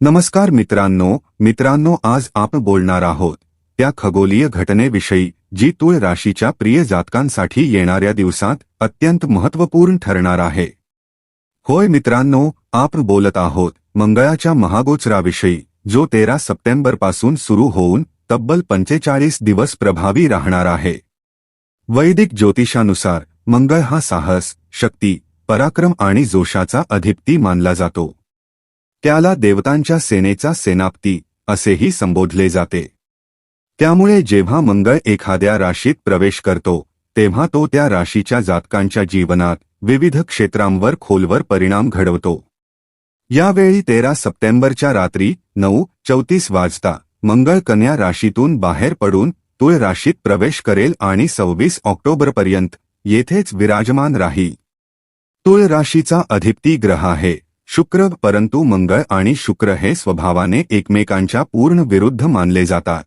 नमस्कार मित्रांनो मित्रांनो आज आपण बोलणार आहोत. त्या खगोलीय घटनेविषयी जी तुळ राशीच्या प्रिय जातकांसाठी येणाऱ्या दिवसात अत्यंत महत्त्वपूर्ण ठरणार आहे. होय मित्रांनो आपण बोलत आहोत. मंगळाच्या महागोचराविषयी जो तेरा सप्टेंबरपासून सुरू होऊन तब्बल पंचेचाळीस दिवस प्रभावी राहणार आहे. वैदिक ज्योतिषानुसार मंगळ हा साहस शक्ती पराक्रम आणि जोशाचा अधिपती मानला जातो. त्याला देवतांच्या सेनेचा सेनापती असेही संबोधले जाते. त्यामुळे जेव्हा मंगळ एखाद्या राशीत प्रवेश करतो तेव्हा तो त्या राशीच्या जातकांच्या जीवनात विविध क्षेत्रांवर खोलवर परिणाम घडवतो. यावेळी तेरा सप्टेंबरच्या रात्री नऊ चौतीस वाजता मंगळ कन्या राशीतून बाहेर पडून तुळ राशीत प्रवेश करेल आणि सव्वीस ऑक्टोबरपर्यंत येथेच विराजमान राही तुळ राशीचा अधिपती ग्रह आहे. शुक्र परंतु मंगळ आणि शुक्र हे स्वभावाने एकमेकांच्या पूर्ण विरुद्ध मानले जातात.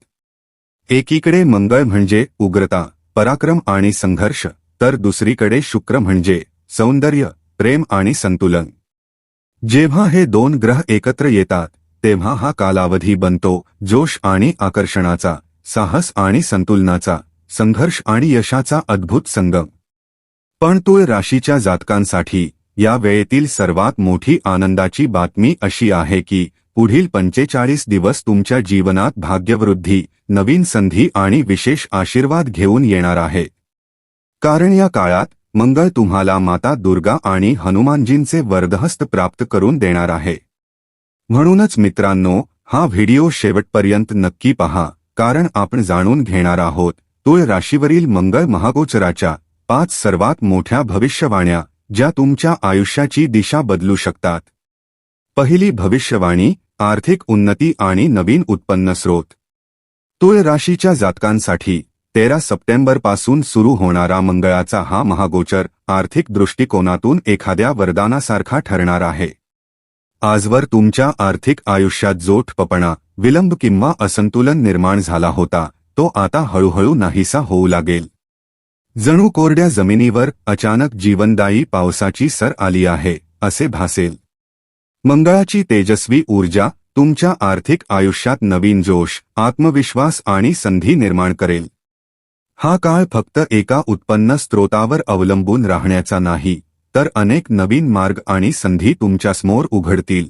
एकीकडे मंगळ म्हणजे उग्रता पराक्रम आणि संघर्ष तर दुसरीकडे शुक्र म्हणजे सौंदर्य प्रेम आणि संतुलन. जेव्हा हे दोन ग्रह एकत्र येतात तेव्हा हा कालावधी बनतो जोश आणि आकर्षणाचा साहस आणि संतुलनाचा संघर्ष आणि यशाचा अद्भुत संगम. पण तुळ राशीच्या जातकांसाठी या वेळेतील सर्वात मोठी आनंदाची बातमी अशी आहे की पुढील पंचेचाळीस दिवस तुमच्या जीवनात भाग्यवृद्धी नवीन संधी आणि विशेष आशीर्वाद घेऊन येणार आहे. कारण या काळात मंगळ तुम्हाला माता दुर्गा आणि हनुमानजींचे वरदहस्त प्राप्त करून देणार आहे. म्हणूनच मित्रांनो हा व्हिडिओ शेवटपर्यंत नक्की पहा कारण आपण जाणून घेणार आहोत तुळ राशीवरील मंगळ महागोचराच्या पाच सर्वात मोठ्या भविष्यवाण्या ज्या तुमच्या आयुष्याची दिशा बदलू शकतात. पहिली भविष्यवाणी आर्थिक उन्नती आणि नवीन उत्पन्न स्रोत. तुळ राशीच्या जातकांसाठी तेरा सप्टेंबरपासून सुरू होणारा मंगळाचा हा महागोचर आर्थिक दृष्टिकोनातून एखाद्या वरदानासारखा ठरणार आहे. आजवर तुमच्या आर्थिक आयुष्यात जोठपपणा विलंब किंवा असंतुलन निर्माण झाला होता तो आता हळूहळू नाहीसा होऊ लागेल. जणू कोरड्या जमिनीवर अचानक जीवनदायी पावसाची सर आली आहे असे भासेल. मंगळाची तेजस्वी ऊर्जा तुमच्या आर्थिक आयुष्यात नवीन जोश आत्मविश्वास आणि संधी निर्माण करेल. हा काळ फक्त एका उत्पन्न स्त्रोतावर अवलंबून राहण्याचा नाही तर अनेक नवीन मार्ग आणि संधी तुमच्यासमोर उघडतील.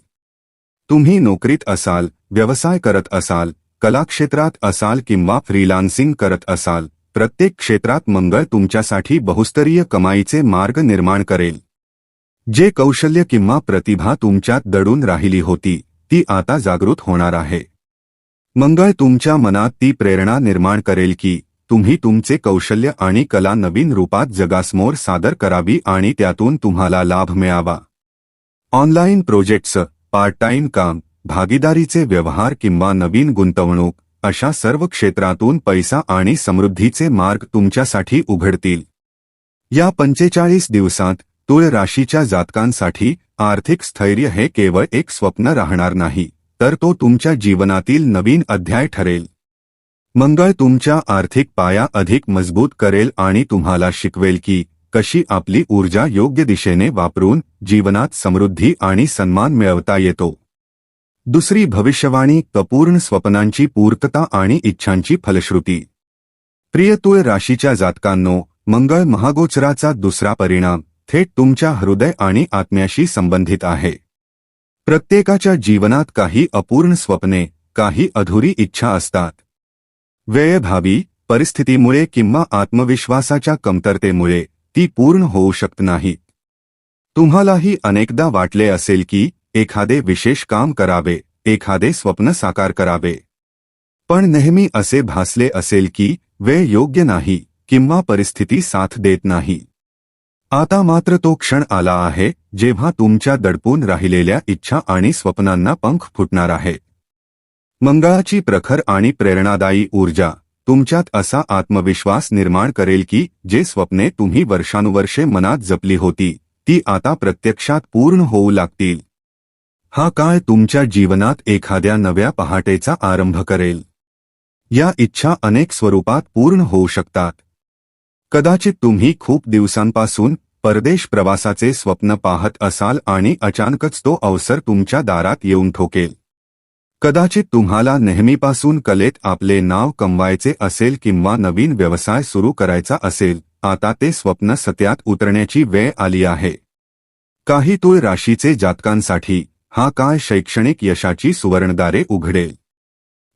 तुम्ही नोकरीत असाल व्यवसाय करत असाल कलाक्षेत्रात असाल किंवा फ्रीलान्सिंग करत असाल प्रत्येक क्षेत्रात मंगळ तुमच्यासाठी बहुस्तरीय कमाईचे मार्ग निर्माण करेल. जे कौशल्य किंवा प्रतिभा तुमच्यात दडून राहिली होती ती आता जागृत होणार आहे. मंगळ तुमच्या मनात ती प्रेरणा निर्माण करेल की तुम्ही तुमचे कौशल्य आणि कला नवीन रूपात जगासमोर सादर करावी आणि त्यातून तुम्हाला लाभ मिळावा. ऑनलाईन प्रोजेक्ट्स पार्ट टाइम काम भागीदारीचे व्यवहार किंवा नवीन गुंतवणूक अशा सर्व क्षेत्रातून पैसा आणि समृद्धीचे मार्ग तुमच्यासाठी उघडतील. या पंचेचाळीस दिवसात तुळ राशीच्या जातकांसाठी आर्थिक स्थैर्य हे केवळ एक स्वप्न राहणार नाही तर तो तुमच्या जीवनातील नवीन अध्याय ठरेल. मंगळ तुमच्या आर्थिक पाया अधिक मजबूत करेल आणि तुम्हाला शिकवेल की कशी आपली ऊर्जा योग्य दिशेने वापरून जीवनात समृद्धी आणि सन्मान मिळवता येतो. दुसरी भविष्यवाणी कपूर्ण स्वप्नांची पूर्तता आणि इच्छांची फलश्रुती. प्रियतुळ राशीच्या जातकांनो मंगळ महागोचराचा दुसरा परिणाम थेट तुमच्या हृदय आणि आत्म्याशी संबंधित आहे. प्रत्येकाच्या जीवनात काही अपूर्ण स्वप्ने काही अधुरी इच्छा असतात. वेळभावी परिस्थितीमुळे किंवा आत्मविश्वासाच्या कमतरतेमुळे ती पूर्ण होऊ शकत नाहीत. तुम्हालाही अनेकदा वाटले असेल की एखादे विशेष काम करावे एखादे स्वप्न साकार करावे. पण नेहमी असे भासले असेल की वेळ योग्य नाही किंवा परिस्थिती साथ देत नाही. आता मात्र तो क्षण आला आहे जेव्हा तुमच्या दडपून राहिलेल्या इच्छा आणि स्वप्नांना पंख फुटणार आहे. मंगळाची प्रखर आणि प्रेरणादायी ऊर्जा तुमच्यात असा आत्मविश्वास निर्माण करेल की जे स्वप्ने तुम्ही वर्षानुवर्षे मनात जपली होती ती आता प्रत्यक्षात पूर्ण होऊ लागतील. हा काळ तुमच्या जीवनात एखाद्या नव्या पहाटेचा आरंभ करेल. या इच्छा अनेक स्वरूपात पूर्ण होऊ शकतात. कदाचित तुम्ही खूप दिवसांपासून परदेश प्रवासाचे स्वप्न पाहत असाल आणि अचानकच तो अवसर तुमच्या दारात येऊन ठोकेल. कदाचित तुम्हाला नेहमीपासून कलेत आपले नाव कमवायचे असेल किंवा नवीन व्यवसाय सुरू करायचा असेल आता ते स्वप्न सत्यात उतरण्याची वेळ आली आहे. काही तुळ राशीचे जातकांसाठी हा काळ शैक्षणिक यशाची सुवर्णदारे उघडेल.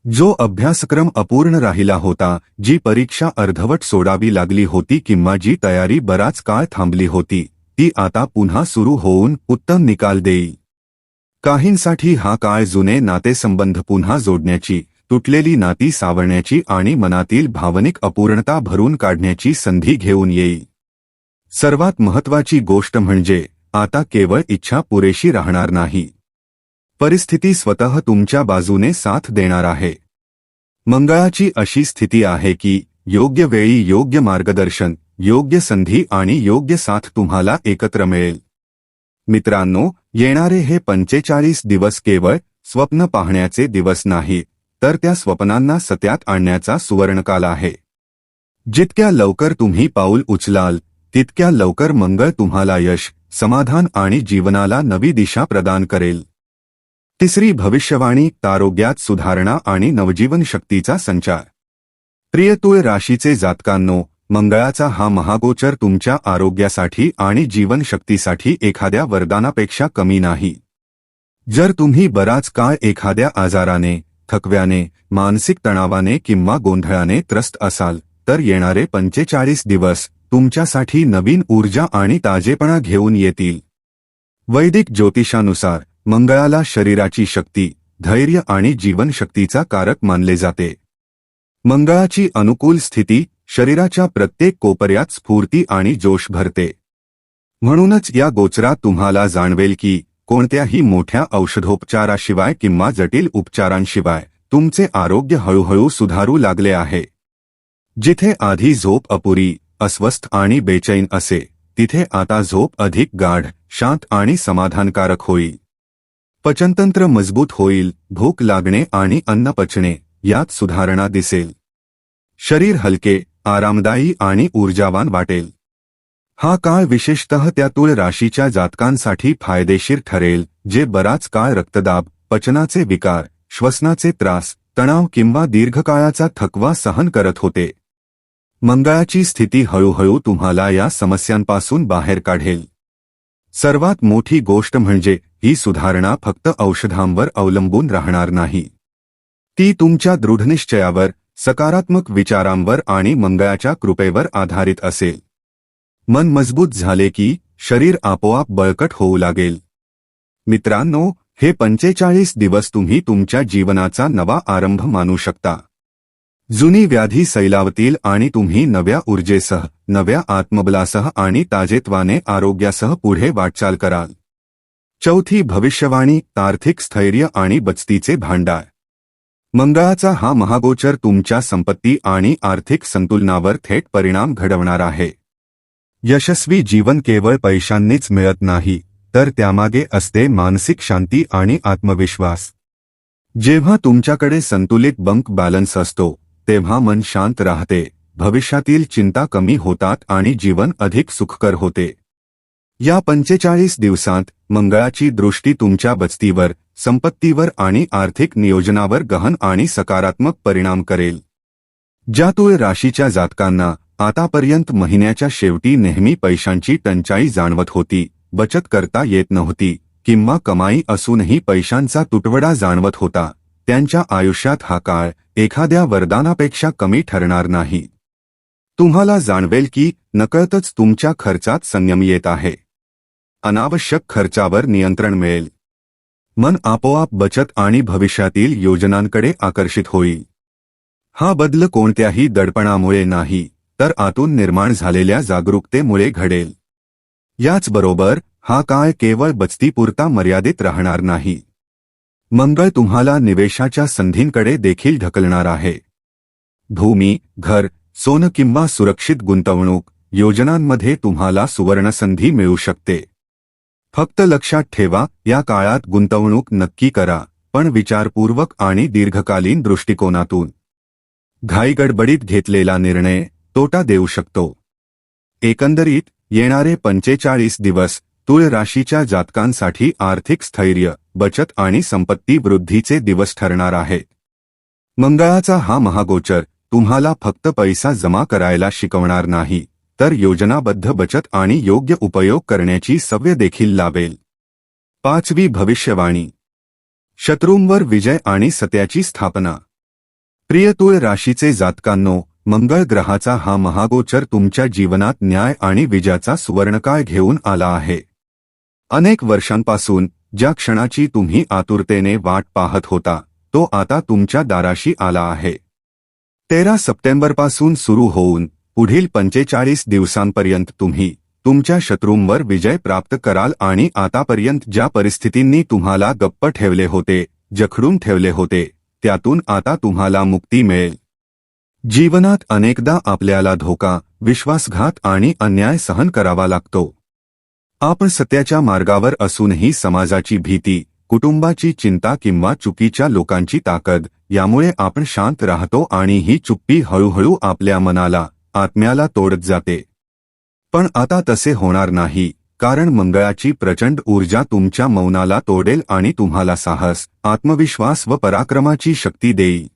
जो अभ्यासक्रम अपूर्ण राहिला होता जी परीक्षा अर्धवट सोडावी लागली होती किंवा जी तयारी बराच काळ थांबली होती ती आता पुन्हा सुरू होऊन उत्तम निकाल देईल. काहींसाठी हा काळ जुने नातेसंबंध पुन्हा जोडण्याची तुटलेली नाती सावरण्याची आणि मनातील भावनिक अपूर्णता भरून काढण्याची संधी घेऊन येईल. सर्वात महत्वाची गोष्ट म्हणजे आता केवळ इच्छा पुरेशी राहणार नाही. परिस्थिती स्वतः तुमच्या बाजूने साथ देणार आहे. मंगळाची अशी स्थिती आहे की योग्य वेळी योग्य मार्गदर्शन योग्य संधी आणि योग्य साथ तुम्हाला एकत्र मिळेल. मित्रांनो येणारे हे पंचेचाळीस दिवस केवळ स्वप्न पाहण्याचे दिवस नाही तर त्या स्वप्नांना सत्यात आणण्याचा सुवर्णकाल आहे. जितक्या लवकर तुम्ही पाऊल उचलाल तितक्या लवकर मंगळ तुम्हाला यश समाधान आणि जीवनाला नवी दिशा प्रदान करेल. तिसरी भविष्यवाणी आरोग्यात सुधारणा आणि नवजीवन शक्तीचा संचार. प्रियतुळ राशीचे जातकांनो मंगळाचा हा महागोचर तुमच्या आरोग्यासाठी आणि जीवनशक्तीसाठी एखाद्या वरदानापेक्षा कमी नाही. जर तुम्ही बराच काळ एखाद्या आजाराने थकव्याने मानसिक तणावाने किंवा गोंधळाने त्रस्त असाल तर येणारे पंचेचाळीस दिवस तुमच्यासाठी नवीन ऊर्जा आणि ताजेपणा घेऊन येतील. वैदिक ज्योतिषानुसार मंगळाला शरीराची शक्ती धैर्य आणि जीवनशक्तीचा कारक मानले जाते. मंगळाची अनुकूल स्थिती शरीराच्या प्रत्येक कोपऱ्यात स्फूर्ती आणि जोश भरते. म्हणूनच या गोचरात तुम्हाला जाणवेल की कोणत्याही मोठ्या औषधोपचाराशिवाय किंवा जटिल उपचारांशिवाय तुमचे आरोग्य हळूहळू सुधारू लागले आहे. जिथे आधी झोप अपुरी अस्वस्थ आणि बेचैन असे तिथे आता झोप अधिक गाढ शांत आणि समाधानकारक होईल पचनतंत्र मजबूत होईल भूक लागणे आणि अन्न पचणे यात सुधारणा दिसेल. शरीर हलके आरामदायी आणि ऊर्जावान वाटेल. हा काळ विशेषतः त्या तुळ राशीच्या जातकांसाठी फायदेशीर ठरेल जे बराच काळ रक्तदाब पचनाचे विकार श्वसनाचे त्रास तणाव किंवा दीर्घकाळाचा थकवा सहन करत होते. मंगळाची स्थिती हळूहळू तुम्हाला या समस्यांपासून बाहेर काढेल. सर्वात मोठी गोष्ट म्हणजे ही सुधारणा फक्त औषधांवर अवलंबून राहणार नाही. ती तुमच्या दृढनिश्चयावर सकारात्मक विचारांवर आणि मंगळाच्या कृपेवर आधारित असेल. मन मजबूत झाले की शरीर आपोआप बळकट होऊ लागेल. मित्रांनो हे पंचेचाळीस दिवस तुम्ही तुमच्या जीवनाचा नवा आरंभ मानू शकता. जुनी व्याधी सैलावतील आणि तुम्ही नव्या ऊर्जेसह नव्या आत्मबलासह आणि ताजेत्वाने आरोग्यासह पुढे वाटचाल कराल. चौथी भविष्यवाणी आर्थिक स्थैर्य आणि बचतीचे भांडार. मंगळाचा हा महागोचर तुमच्या संपत्ती आणि आर्थिक संतुलनावर थेट परिणाम घडवणार आहे. यशस्वी जीवन केवळ पैशांनीच मिळत नाही तर त्यामागे असते मानसिक शांती आणि आत्मविश्वास. जेव्हा तुमच्याकडे संतुलित बंक बॅलन्स असतो तेव्हा मन शांत राहते भविष्यातील चिंता कमी होतात आणि जीवन अधिक सुखकर होते. या पंचेचाळीस दिवसांत मंगळाची दृष्टी तुमच्या बचतीवर संपत्तीवर आणि आर्थिक नियोजनावर गहन आणि सकारात्मक परिणाम करेल. ज्यातुळ राशीच्या जातकांना आतापर्यंत महिन्याच्या शेवटी नेहमी पैशांची टंचाई जाणवत होती बचत करता येत नव्हती किंवा कमाई असूनही पैशांचा तुटवडा जाणवत होता त्यांच्या आयुष्यात हा काळ एखाद्या वरदानापेक्षा कमी ठरणार नाही. तुम्हाला जाणवेल की नकळतच तुमच्या खर्चात संयम येत आहे. अनावश्यक खर्चावर नियंत्रण मिळेल. मन आपोआप बचत आणि भविष्यातील योजनांकडे आकर्षित होईल. हा बदल कोणत्याही दडपणामुळे नाही तर आतून निर्माण झालेल्या जागरूकतेमुळे घडेल. याचबरोबर हा काळ केवळ बचतीपुरता मर्यादित राहणार नाही. मंगळ तुम्हाला निवेशाच्या संधींकडे देखील ढकलणार आहे. भूमी घर सोनं किंवा सुरक्षित गुंतवणूक योजनांमध्ये तुम्हाला सुवर्णसंधी मिळू शकते. फक्त लक्षात ठेवा या काळात गुंतवणूक नक्की करा पण विचारपूर्वक आणि दीर्घकालीन दृष्टिकोनातून. घाईगडबडीत घेतलेला निर्णय तोटा देऊ शकतो. एकंदरीत येणारे पंचेचाळीस दिवस तुळ राशीच्या जातकांसाठी आर्थिक स्थैर्य बचत आणि संपत्ती वृद्धीचे दिवस ठरणार आहेत मंगळाचा हा महागोचर तुम्हाला फक्त पैसा जमा करायला शिकवणार नाही. तर योजनाबद्ध बचत आणि योग्य उपयोग करण्याची सवय देखील लावेल. पाचवी भविष्यवाणी. शत्रूंवर विजय आणि सत्याची स्थापना. प्रियतुळ राशीचे जातकांनो मंगळ ग्रहाचा हा महागोचर तुमच्या जीवनात न्याय आणि विजयाचा सुवर्णकाळ घेऊन आला आहे. अनेक वर्षांपासून ज्या क्षणाची तुम्ही आतुरतेने वाट पाहत होता तो आता तुमच्या दाराशी आला आहे. तेरा सप्टेंबरपासून सुरू होऊन पुढील पंचेचाळीस दिवसांपर्यंत तुम्ही तुमच्या शत्रूंवर विजय प्राप्त कराल आणि आतापर्यंत ज्या परिस्थितींनी तुम्हाला गप्प ठेवले होते जखडून ठेवले होते त्यातून आता तुम्हाला मुक्ती मिळेल. जीवनात अनेकदा आपल्याला धोका विश्वासघात आणि अन्याय सहन करावा लागतो. आपण सत्याच्या मार्गावर असूनही समाजाची भीती कुटुंबाची चिंता किंवा चुकीच्या लोकांची ताकद यामुळे आपण शांत राहतो आणि ही चुप्पी हळूहळू आपल्या मनाला आत्म्याला तोडत जाते. पण आता तसे होणार नाही कारण मंगळाची प्रचंड ऊर्जा तुमच्या मौनाला तोडेल आणि तुम्हाला साहस आत्मविश्वास व पराक्रमाची शक्ती देईल.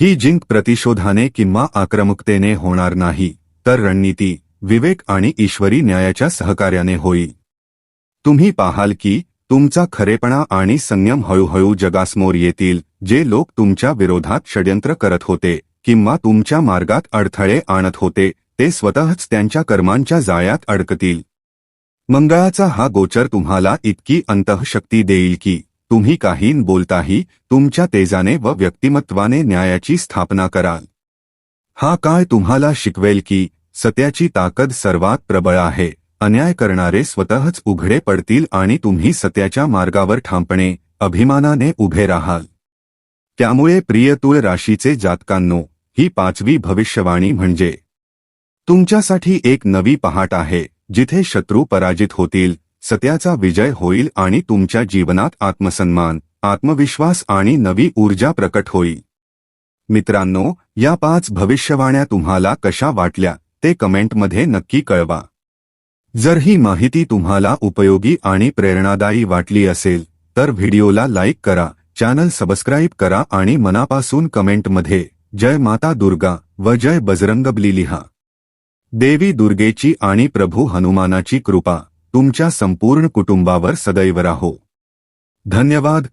ही जिंक प्रतिशोधाने किंवा आक्रमकतेने होणार नाही तर रणनीती विवेक आणि ईश्वरी न्यायाच्या सहकार्याने होईल. तुम्ही पाहाल की तुमचा खरेपणा आणि संयम हळूहळू जगासमोर येतील जे लोक तुमच्या विरोधात षड्यंत्र करत होते. किंवा तुमच्या मार्गात अडथळे आणत होते ते स्वतःच त्यांच्या कर्मांच्या जाळ्यात अडकतील. मंगळाचा हा गोचर तुम्हाला इतकी अंतःशक्ती देईल की तुम्ही काही बोलताही तुमच्या तेजाने व व्यक्तिमत्वाने न्यायाची स्थापना कराल. हा काळ तुम्हाला शिकवेल की सत्याची ताकद सर्वात प्रबळ आहे अन्याय करणारे स्वतःच उघडे पडतील आणि तुम्ही सत्याच्या मार्गावर ठामपणे अभिमानाने उभे राहाल. त्यामुळे प्रिय तुळ राशीचे जातकांनो ही पाचवी भविष्यवाणी म्हणजे तुमच्यासाठी एक नवी पहाट आहे जिथे शत्रू पराजित होतील सत्याचा विजय होईल आणि तुमच्या जीवनात आत्मसन्मान आत्मविश्वास आणि नवी ऊर्जा प्रकट होईल. मित्रांनो या पाच भविष्यवाण्या तुम्हाला कशा वाटल्या ते कमेंटमध्ये नक्की कळवा. जर ही माहिती तुम्हाला उपयोगी आणि प्रेरणादायी वाटली असेल तर व्हिडिओला लाईक करा चॅनल सबस्क्राईब करा आणि मनापासून कमेंटमध्ये जय माता दुर्गा व जय बजरंगबली लिहा देवी दुर्गेची आणि प्रभू हनुमानाची कृपा तुमच्या संपूर्ण कुटुंबावर सदैव राहो. धन्यवाद.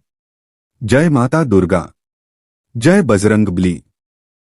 जय माता दुर्गा. जय बजरंगबली.